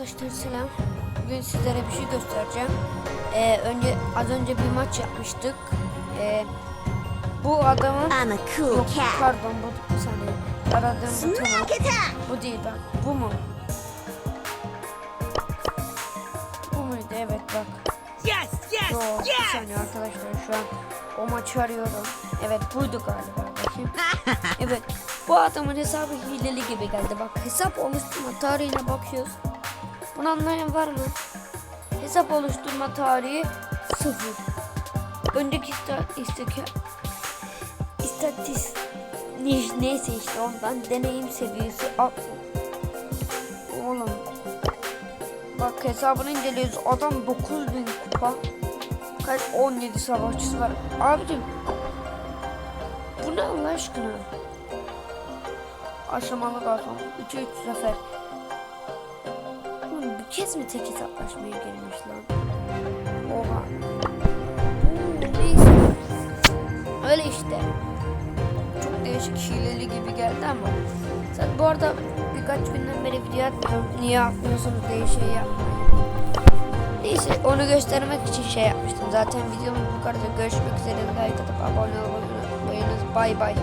Arkadaşlar selam. Bugün sizlere bir şey göstereceğim. Ee, önce az önce bir maç yapmıştık. Ee, bu adamın I'm a cool yok cat. pardon bu bir saniye. Aradığım bu! Bu değil bak. Bu mu? Bu muydu? Evet bak. Yes, yes, Yo, bir yes! saniye arkadaşlar şu an o maçı arıyorum. Evet buydu galiba bakayım. evet bu adamın hesabı hileli gibi geldi. Bak hesap oluşturma tarihine bakıyoruz. Bunu anlayan var mı? Hesap oluşturma tarihi sıfır. Önceki ista- istike istatis ne- neyse işte ondan deneyim seviyesi alt. Oğlum Bak hesabını inceliyoruz. Adam 9000 kupa. Kaç 17 savaşçısı var. Abicim. Bu ne Allah aşkına? Aşamalı sonra 3'e 3 sefer. Kez mi tek hesaplaşmaya girmiş lan? Oha. Hmm, Neyse. Öyle işte. Çok değişik hileli gibi geldi ama. Sen bu arada birkaç günden beri video atmıyorum. Niye atmıyorsunuz diye şey yapmayın. Neyse onu göstermek için şey yapmıştım. Zaten videomuz bu kadar. Görüşmek üzere. Like atıp abone olmayı unutmayınız. Bay bay.